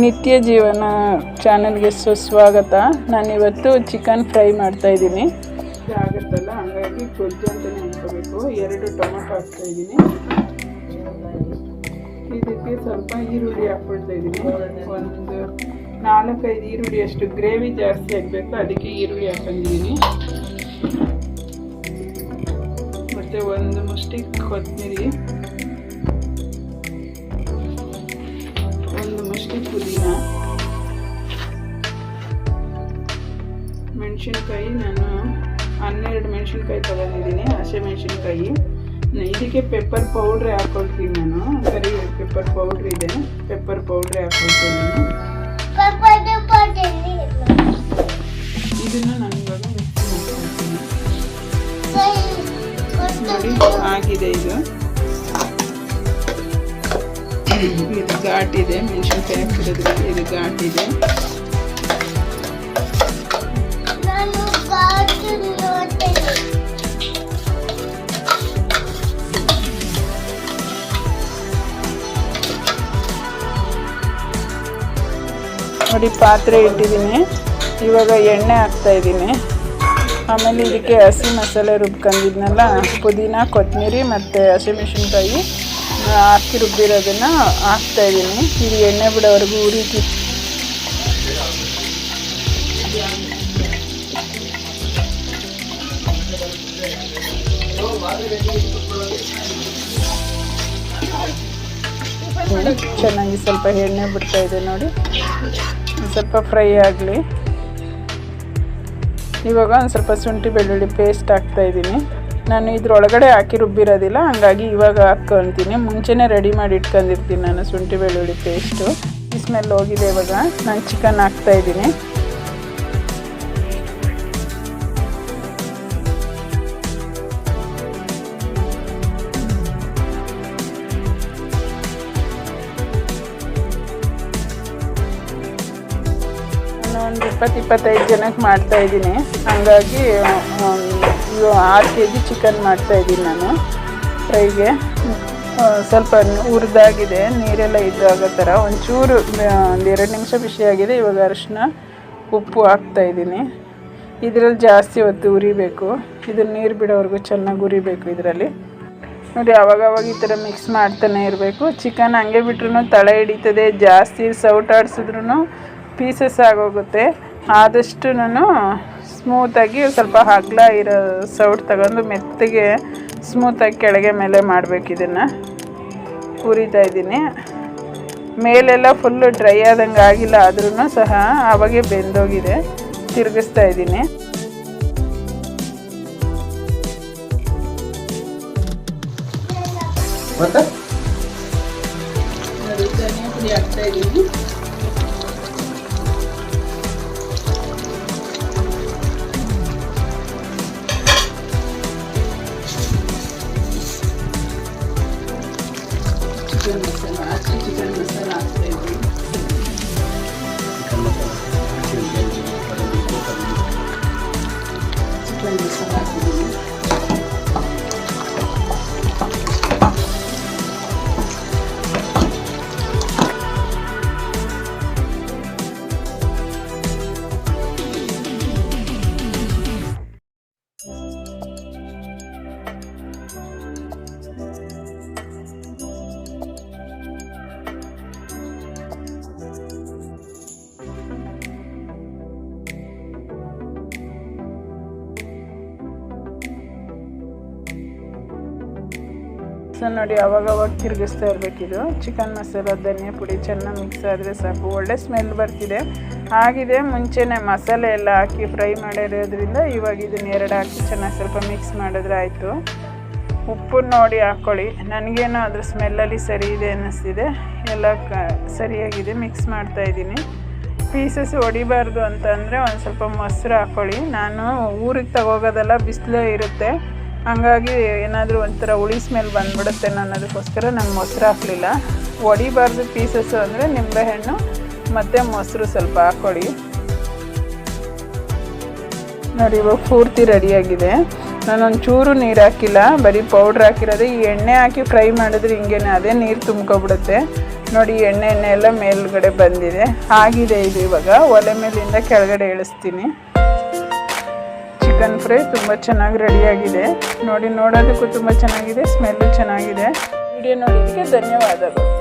ನಿತ್ಯ ಜೀವನ ಚಾನಲ್ಗೆ ಸುಸ್ವಾಗತ. ನಾನಿವತ್ತು ಚಿಕನ್ ಫ್ರೈ ಮಾಡ್ತಾ ಇದ್ದೀನಿ. ಆಗುತ್ತಲ್ಲ? ಹಂಗಾಗಿ ಗೊಜ್ಜು ಅಂತಲೇ ಅನ್ಕೋಬೇಕು ಎರಡು ಟೊಮೊಟೊ ಹಾಕ್ತಾ ಇದ್ದೀನಿ. ಇದಕ್ಕೆ ಸ್ವಲ್ಪ ಈರುಳ್ಳಿ ಹಾಕ್ಬಿಡ್ತಾ ಇದ್ದೀನಿ. ಒಂದು ನಾಲ್ಕೈದು ಈರುಳ್ಳಿ ಅಷ್ಟು ಗ್ರೇವಿ ಜಾಸ್ತಿ ಆಗಬೇಕು. ಅದಕ್ಕೆ ಈರುಳ್ಳಿ ಹಾಕೊಂಡಿದ್ದೀನಿ. ಮತ್ತು ಒಂದು ಮುಷ್ಟಿ ಕೊತ್ತಂಬರಿ. ಮೆಣಸಿನ್ಕಾಯಿ ನಾನು ಹನ್ನೆರಡು ಮೆಣಸಿನ್ಕಾಯಿ ತೊಗೊಂಡಿದ್ದೀನಿ, ಹಸಿ ಮೆಣಸಿನ್ಕಾಯಿ. ಇದಕ್ಕೆ ಪೆಪ್ಪರ್ ಪೌಡ್ರ್ ಹಾಕೊಳ್ತೀನಿ ನಾನು. ಸರಿ ಪೆಪ್ಪರ್ ಪೌಡ್ರ್ ಇದೆ. ಪೆಪ್ಪರ್ ಪೌಡ್ರ್ ಹಾಕೊಳ್ತೀನಿ ಇದನ್ನು ನಾನು ಇವಾಗ ಆಗಿದೆ ಇದು. ಇದು ಘಾಟಿದೆ ಮೆಣಸಿನ್ಕಾಯಿ ಹಾಕಿರೋದ್ರಿಂದ ಇದು ಘಾಟಿದೆ ನೋಡಿ ಪಾತ್ರೆ ಇಟ್ಟಿದ್ದೀನಿ. ಇವಾಗ ಎಣ್ಣೆ ಹಾಕ್ತಾ ಇದ್ದೀನಿ. ಆಮೇಲೆ ಇದಕ್ಕೆ ಹಸಿ ಮಸಾಲೆ ರುಬ್ಕೊಂಡಿದ್ನಲ್ಲ, ಪುದೀನ ಕೊತ್ತಂಬರಿ ಮತ್ತು ಹಸಿಮೆಣ್ಸಿನ್ಕಾಯಿ ಹಾಕಿ ರುಬ್ಬಿರೋದನ್ನು ಹಾಕ್ತಾ ಇದ್ದೀನಿ. ಇದು ಎಣ್ಣೆ ಬಿಡೋವರೆಗೂ ಉರಿತಿ ಚೆನ್ನಾಗಿ ಸ್ವಲ್ಪ ಎಣ್ಣೆ ಬಿಡ್ತಾ ಇದೆ ನೋಡಿ. ಸ್ವಲ್ಪ ಫ್ರೈ ಆಗಲಿ. ಇವಾಗ ಒಂದು ಸ್ವಲ್ಪ ಶುಂಠಿ ಬೆಳ್ಳುಳ್ಳಿ ಪೇಸ್ಟ್ ಹಾಕ್ತಾ ಇದ್ದೀನಿ. ನಾನು ಇದ್ರೊಳಗಡೆ ಹಾಕಿ ರುಬ್ಬಿರೋದಿಲ್ಲ, ಹಂಗಾಗಿ ಇವಾಗ ಹಾಕ್ಕೊತೀನಿ. ಮುಂಚೆನೇ ರೆಡಿ ಮಾಡಿ ಇಟ್ಕೊಂಡಿರ್ತೀನಿ ನಾನು ಶುಂಠಿ ಬೆಳ್ಳುಳ್ಳಿ ಪೇಸ್ಟು ಈ ಸ್ಮೆಲ್ ಹೋಗಿದೆ ಇವಾಗ. ನಾನು ಚಿಕನ್ ಹಾಕ್ತಾ ಇಪ್ಪತ್ತು ಇಪ್ಪತ್ತೈದು ಜನಕ್ಕೆ ಮಾಡ್ತಾ ಇದ್ದೀನಿ. ಹಾಗಾಗಿ ಆರು ಕೆ ಜಿ ಚಿಕನ್ ಮಾಡ್ತಾ ಇದ್ದೀನಿ ನಾನು, ಫ್ರೈಗೆ. ಸ್ವಲ್ಪ ಹುರಿದಾಗಿದೆ ನೀರೆಲ್ಲ ಇದಾಗೋ ಥರ. ಒಂಚೂರು ಒಂದು ಎರಡು ನಿಮಿಷ ಬಿಸಿಯಾಗಿದೆ ಇವಾಗ ಅರಿಶಿನ, ಉಪ್ಪು ಹಾಕ್ತಾ ಇದ್ದೀನಿ. ಇದರಲ್ಲಿ ಜಾಸ್ತಿ ಹೊತ್ತು ಉರಿಬೇಕು. ಇದು ನೀರು ಬಿಡೋವರೆಗೂ ಚೆನ್ನಾಗಿ ಉರಿಬೇಕು ಇದರಲ್ಲಿ. ನೋಡಿ, ಅವಾಗವಾಗ ಈ ಥರ ಮಿಕ್ಸ್ ಮಾಡ್ತಾನೆ ಇರಬೇಕು. ಚಿಕನ್ ಹಂಗೆ ಬಿಟ್ರು ತಳೆ ಹಿಡಿತದೆ, ಜಾಸ್ತಿ ಸೌಟಾಡ್ಸಿದ್ರು ಪೀಸಸ್ ಆಗೋಗುತ್ತೆ. ಆದಷ್ಟು ನಾನು ಸ್ಮೂತಾಗಿ ಸ್ವಲ್ಪ ಹಗ್ಲ ಇರೋ ಸೌಟ್ ತಗೊಂಡು ಮೆತ್ತಗೆ ಸ್ಮೂತಾಗಿ ಕೆಳಗೆ ಮೇಲೆ ಮಾಡಬೇಕು ಇದನ್ನು. ಹುರಿತಾ ಇದ್ದೀನಿ. ಮೇಲೆಲ್ಲ ಫುಲ್ಲು ಡ್ರೈ ಆದಂಗೆ ಆಗಿಲ್ಲ ಆದ್ರೂ ಸಹ ಆವಾಗೆ ಬೆಂದೋಗಿದೆ. ತಿರುಗಿಸ್ತಾ ಇದ್ದೀನಿ. ಪುಡಿ ಹಾಕ್ತಾ ಇದ್ದೀನಿ ಚಿಕನ್ ಮಸಾಲ ಹಾಕಿ ಚಿಕನ್ ಮಸಾಲ ಹಾಕ್ತಾ ಇದ್ದೀನಿ ಚಿಕನ್ ಮಸಾಲ ಹಾಕಿದ್ದೀನಿ ಸೊ ನೋಡಿ ಅವಾಗವಾಗ ಅವಾಗ ತಿರುಗಿಸ್ತಾ ಇರಬೇಕಿದು ಚಿಕನ್ ಮಸಾಲ, ಧನಿಯಾ ಪುಡಿ ಚೆನ್ನಾಗಿ ಮಿಕ್ಸ್ ಆದರೆ ಸಾಕು. ಒಳ್ಳೆ ಸ್ಮೆಲ್ ಬರ್ತಿದೆ. ಆಗಿದೆ ಮುಂಚೆನೆ ಮಸಾಲೆ ಎಲ್ಲ ಹಾಕಿ ಫ್ರೈ ಮಾಡಿರೋದ್ರಿಂದ ಇವಾಗ ಇದನ್ನ ಎರಡು ಹಾಕಿ ಚೆನ್ನಾಗಿ ಸ್ವಲ್ಪ ಮಿಕ್ಸ್ ಮಾಡಿದ್ರೆ ಆಯಿತು. ಉಪ್ಪು ನೋಡಿ ಹಾಕ್ಕೊಳ್ಳಿ ನನಗೇನೋ ಅದ್ರ ಸ್ಮೆಲ್ಲಲ್ಲಿ ಸರಿ ಇದೆ ಅನ್ನಿಸ್ತಿದೆ. ಎಲ್ಲ ಕ, ಸರಿಯಾಗಿದೆ ಮಿಕ್ಸ್ ಮಾಡ್ತಾ ಇದ್ದೀನಿ. ಪೀಸಸ್ ಹೊಡಿಬಾರ್ದು ಅಂತಂದರೆ ಒಂದು ಸ್ವಲ್ಪ ಮೊಸರು ಹಾಕ್ಕೊಳ್ಳಿ ನಾನು ಊರಿಗೆ ತಗೋಗೋದೆಲ್ಲ ಬಿಸಿಲೇ ಇರುತ್ತೆ. ಹಂಗಾಗಿ ಏನಾದರೂ ಒಂಥರ ಹುಳಿ ಸ್ಮೆಲ್ ಬಂದ್ಬಿಡುತ್ತೆ ಅನ್ನೋದಕ್ಕೋಸ್ಕರ ನಾನು ಮೊಸರು ಹಾಕಲಿಲ್ಲ. ಒಡಿಬಾರ್ದು ಪೀಸಸ್ಸು ಅಂದರೆ ನಿಂಬೆಹಣ್ಣು ಮತ್ತು ಮೊಸರು ಸ್ವಲ್ಪ ಹಾಕ್ಕೊಳ್ಳಿ ನೋಡಿ, ಇವಾಗ ಪೂರ್ತಿ ರೆಡಿಯಾಗಿದೆ ನಾನೊಂದು ಚೂರು ನೀರು ಹಾಕಿಲ್ಲ, ಬರೀ ಪೌಡ್ರ್ ಹಾಕಿರೋದು. ಈ ಎಣ್ಣೆ ಹಾಕಿ ಫ್ರೈ ಮಾಡಿದ್ರೆ ಹಿಂಗೇನೆ ಅದೇ ನೀರು ತುಂಬ್ಕೊಬಿಡುತ್ತೆ. ನೋಡಿ, ಎಣ್ಣೆ ಎಣ್ಣೆ ಎಲ್ಲ ಮೇಲ್ಗಡೆ ಬಂದಿದೆ. ಆಗಿದೆ ಇದು ಇವಾಗ. ಒಲೆ ಮೇಲಿಂದ ಕೆಳಗಡೆ ಇಳಿಸ್ತೀನಿ. ಚಿಕನ್ ಫ್ರೈ ತುಂಬ ಚೆನ್ನಾಗಿ ರೆಡಿಯಾಗಿದೆ. ನೋಡಿ ನೋಡೋದಕ್ಕೂ ತುಂಬ ಚೆನ್ನಾಗಿದೆ ಸ್ಮೆಲ್ಲು ಚೆನ್ನಾಗಿದೆ. ವಿಡಿಯೋ ನೋಡೋದಕ್ಕೆ ಧನ್ಯವಾದಗಳು.